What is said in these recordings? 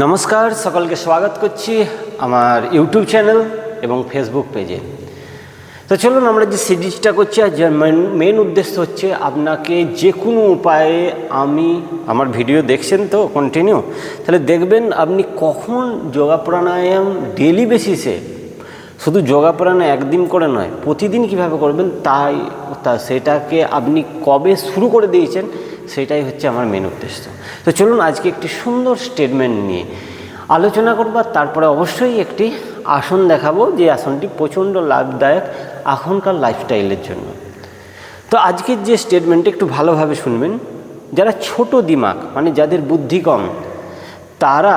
নমস্কার, সকলকে স্বাগত করছি আমার ইউটিউব চ্যানেল এবং ফেসবুক পেজে। তো চলুন আমরা যে সিরিজটা করছি, আর যে মেন উদ্দেশ্য হচ্ছে আপনাকে যে কোনো উপায়ে আমি, আমার ভিডিও দেখছেন তো কন্টিনিউ তাহলে দেখবেন আপনি কখন যোগা প্রাণায়াম ডেলি বেসিসে শুধু যোগা প্রাণায়াম একদিন করে নয়, প্রতিদিন কীভাবে করবেন, তাই তা, সেটাকে আপনি কবে শুরু করে দিয়েছেন সেটাই হচ্ছে আমার মেন উদ্দেশ্য। তো চলুন আজকে একটি সুন্দর স্টেটমেন্ট নিয়ে আলোচনা করব তারপরে অবশ্যই একটি আসন দেখাবো, যে আসনটি প্রচণ্ড লাভদায়ক এখনকার লাইফস্টাইলের জন্য। তো আজকের যে স্টেটমেন্টটা একটু ভালোভাবে শুনবেন। যারা ছোট দিমাগ মানে যাদের বুদ্ধি কম, তারা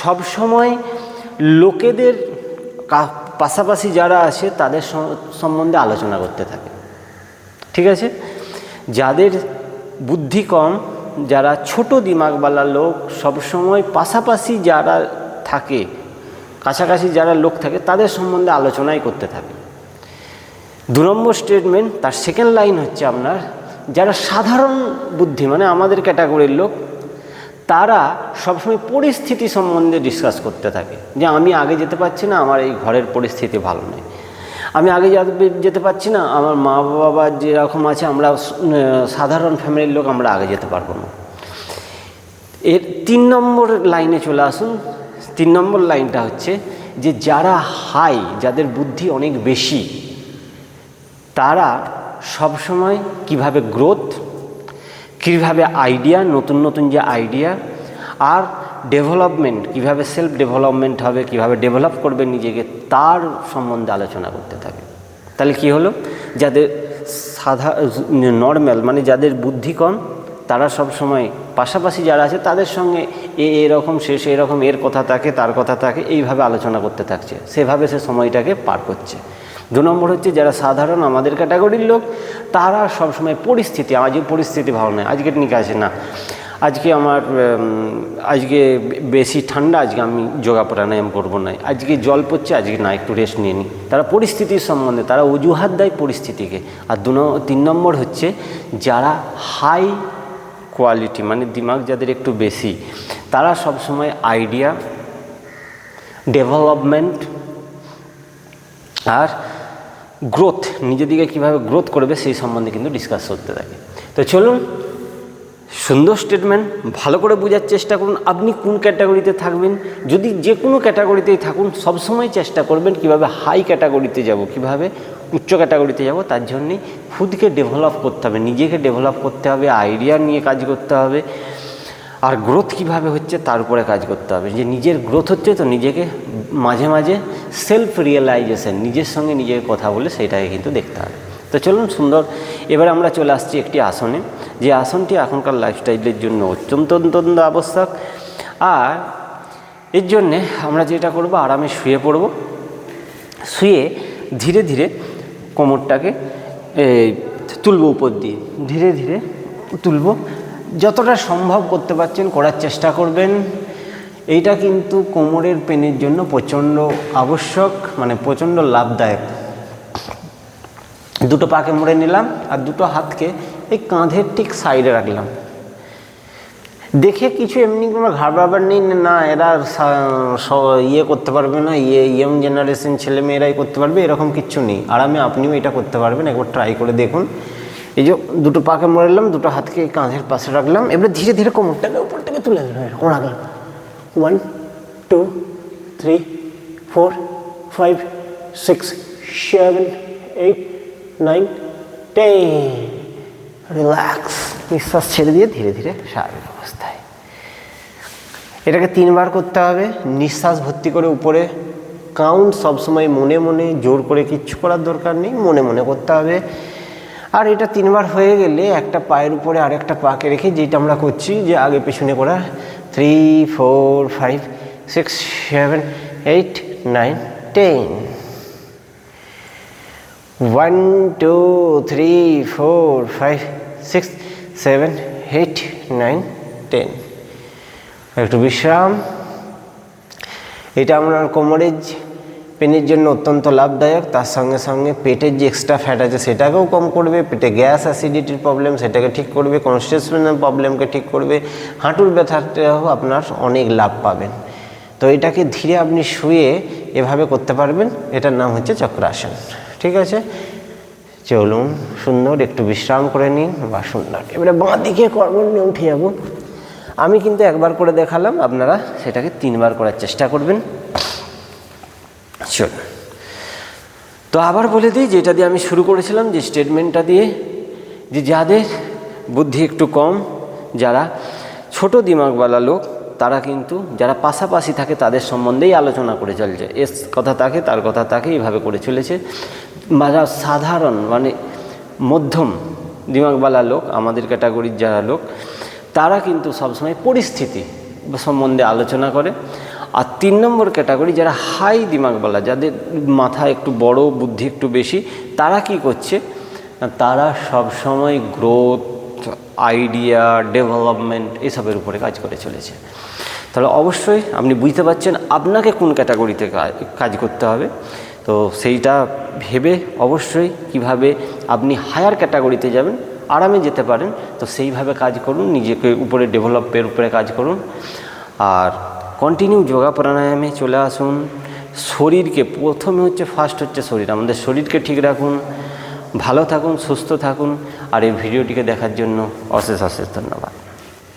সবসময় লোকেদের পাশাপাশি যারা আছে, তাদের সম্বন্ধে আলোচনা করতে থাকে। ঠিক আছে? যাদের বুদ্ধি কম, যারা ছোট দিমাগওয়ালা লোক সবসময় পাশাপাশি যারা থাকে, কাছাকাছি যারা লোক থাকে, তাদের সম্বন্ধে আলোচনাই করতে থাকে। দু নম্বর স্টেটমেন্ট তার সেকেন্ড লাইন হচ্ছে আপনার, যারা সাধারণ বুদ্ধি মানে আমাদের ক্যাটাগরির লোক, তারা সবসময় পরিস্থিতি সম্বন্ধে ডিসকাস করতে থাকে, যে আমি আগে যেতে পারছি না, আমার এই ঘরের পরিস্থিতি ভালো নেই। আমি আগে যাতে- পারছি না, আমার মা বাবা যেরকম আছে, আমরা সাধারণ ফ্যামিলির লোক, আমরা আগে যেতে পারব না। এর তিন নম্বর লাইনে চলে আসুন। তিন নম্বর লাইনটা হচ্ছে যে, যারা হাই, যাদের বুদ্ধি অনেক বেশি, তারা সবসময় কীভাবে গ্রোথ কীভাবে আইডিয়া নতুন নতুন যে আইডিয়া আর ডেভেলপমেন্ট কীভাবে সেলফ ডেভেলপমেন্ট হবে, কীভাবে ডেভেলপ করবে নিজেকে, তার সম্বন্ধে আলোচনা করতে থাকে। তাহলে কি হলো? যাদের সাধা নর্মাল মানে যাদের বুদ্ধি কম তারা সব সময় পাশাপাশি যারা আছে, তাদের সঙ্গে এ এরকম সে সেই রকম, এর কথা থাকে, তার কথা থাকে, এইভাবে আলোচনা করতে থাকছে। সেভাবে সে সময়টাকে পার করছে। দু নম্বর হচ্ছে, যারা সাধারণ, আমাদের ক্যাটাগরির লোক, তারা সবসময় পরিস্থিতি আজকে পরিস্থিতি ভালো নয়, আজকের নিকে আছে না। আজকে আমার আজকে বেশি ঠান্ডা, আজকে আমি যোগা প্রাণায়াম করব না। আজকে জল পড়ছে, আজকে না, একটু রেস্ট নিয়ে নিই তারা পরিস্থিতির সম্বন্ধে, তারা অজুহাত দেয় পরিস্থিতিকে। আর দু তিন নম্বর হচ্ছে, যারা হাই কোয়ালিটি মানে দিমাগ যাদের একটু বেশি, তারা সবসময় আইডিয়া ডেভেলপমেন্ট আর গ্রোথ নিজের দিকে কীভাবে গ্রোথ করবে, সেই সম্বন্ধে কিন্তু ডিসকাস করতে থাকে। তো চলুন সুন্দর স্টেটমেন্ট ভালো করে বোঝার চেষ্টা করুন, আপনি কোন ক্যাটাগরিতে থাকবেন? যদি যে কোনো ক্যাটাগরিতেই থাকুন, সবসময় চেষ্টা করবেন কীভাবে হাই ক্যাটাগরিতে যাব, কীভাবে উচ্চ ক্যাটাগরিতে যাব, তার জন্যে খুদকে ডেভেলপ করতে হবে, নিজেকে ডেভেলপ করতে হবে আইডিয়া নিয়ে কাজ করতে হবে, আর গ্রোথ কীভাবে হচ্ছে তার উপরে কাজ করতে হবে। যে নিজের গ্রোথ হচ্ছে তো নিজেকে মাঝে মাঝে সেলফ রিয়েলাইজেশন নিজের সঙ্গে নিজেকে কথা বলে সেটাকে কিন্তু দেখতে হবে। তো চলুন সুন্দর, এবার আমরা চলে আসছি একটি আসনে। যে আসনটি এখনকার লাইফস্টাইলের জন্য অত্যন্ত অত্যন্ত আবশ্যক। আর এর জন্যে আমরা যেটা করব, আরামে শুয়ে পড়ব। শুয়ে ধীরে ধীরে কোমরটাকে তুলব উপর দিয়ে। ধীরে ধীরে তুলব। যতটা সম্ভব করতে পারছেন, করার চেষ্টা করবেন। এইটা কিন্তু কোমরের পেনের জন্য প্রচণ্ড আবশ্যক মানে প্রচণ্ড লাভদায়ক। দুটো পাকে মুড়ে নিলাম, আর দুটো হাতকে এই কাঁধের ঠিক সাইডে রাখলাম। দেখে কিছু এমনি কোনো ঘাবড়াবার নেই, না এরা ইয়ে করতে পারবে না ইয়ে ইয়ং জেনারেশন ছেলে মেয়েরাই করতে পারবে, এরকম কিচ্ছু নেই। আরামে আপনিও এটা করতে পারবেন, একবার ট্রাই করে দেখুন। এই যে দুটো পাকে মরেলাম দুটো হাতকে কাঁধের পাশে রাখলাম, এবারে ধীরে ধীরে কোমরটাকে উপর থেকে তুলে দিলাম এরকম রাখলাম। One two three four five six seven eight nine ten relax নিঃশ্বাস ছেড়ে দিয়ে ধীরে ধীরে স্বাভাবিক অবস্থায়। এটাকে তিনবার করতে হবে। নিঃশ্বাস ভর্তি করে উপরে কাউন্ট সবসময় মনে মনে জোর করে কিচ্ছু করার দরকার নেই, মনে মনে করতে হবে। আর এটা তিনবার হয়ে গেলে একটা পায়ের উপরে আরেকটা পাকে রেখে যেটা আমরা করছি যে আগে পেছনে করা three four five six seven eight nine ten one two three four five six seven eight nine ten একটু বিশ্রাম এটা আপনার কোমরের পেনের জন্য অত্যন্ত লাভদায়ক। তার সঙ্গে সঙ্গে পেটের যে এক্সট্রা ফ্যাট আছে, সেটাকেও কম করবে। পেটে গ্যাস অ্যাসিডিটির প্রবলেম সেটাকে ঠিক করবে। কনস্টিটিউশনের প্রবলেমকে ঠিক করবে। হাঁটুর ব্যথাতেও আপনার অনেক লাভ পাবেন। তো এটাকে ধীরে আপনি শুয়ে এভাবে করতে পারবেন। এটার নাম হচ্ছে চক্রাসন। ঠিক আছে? চলুন, সুন্দর, একটু বিশ্রাম করে নিন বা সুন্দর। এবারে বাঁ দিকে কর্মণ নিয়ে উঠে যাব। আমি কিন্তু একবার করে দেখালাম, আপনারা সেটাকে তিনবার করার চেষ্টা করবেন। চলুন। তো আবার বলে দিই, যেটা দিয়ে আমি শুরু করেছিলাম, যে স্টেটমেন্টটা দিয়ে, যে যাদের বুদ্ধি একটু কম, যারা ছোট দিমাগওয়ালা লোক, তারা কিন্তু, যারা পাশাপাশি থাকে, তাদের সম্বন্ধেই আলোচনা করে চলছে। এস কথা তাকে, তার কথা তাকে, এইভাবে করে চলেছে। যারা সাধারণ মানে মধ্যম দিমাগওয়ালা লোক, আমাদের ক্যাটাগরির যারা লোক, তারা কিন্তু সবসময় পরিস্থিতি সম্বন্ধে আলোচনা করে। আর তিন নম্বর ক্যাটাগরি যারা হাই দিমাগওয়ালা যাদের মাথা একটু বড়, বুদ্ধি একটু বেশি, তারা কি করছে? তারা সবসময় গ্রোথ আইডিয়া ডেভেলপমেন্ট এসবের উপরে কাজ করে চলেছে। তাহলে অবশ্যই আপনি বুঝতে পারছেন আপনাকে কোন ক্যাটাগরিতে কাজ করতে হবে। তো সেইটা ভেবে অবশ্যই কীভাবে আপনি হায়ার ক্যাটাগরিতে যাবেন, আরামে যেতে পারেন, তো সেইভাবে কাজ করুন, নিজেকে উপরে ডেভেলপের উপরে কাজ করুন। আর কন্টিনিউ যোগা প্রাণায়ামে চলে আসুন। শরীরকে প্রথমে হচ্ছে ফার্স্ট হচ্ছে শরীর, আমাদের শরীরকে ঠিক রাখুন, ভালো থাকুন, সুস্থ থাকুন, আর এই ভিডিওটিকে দেখার জন্য অশেষ অশেষ ধন্যবাদ।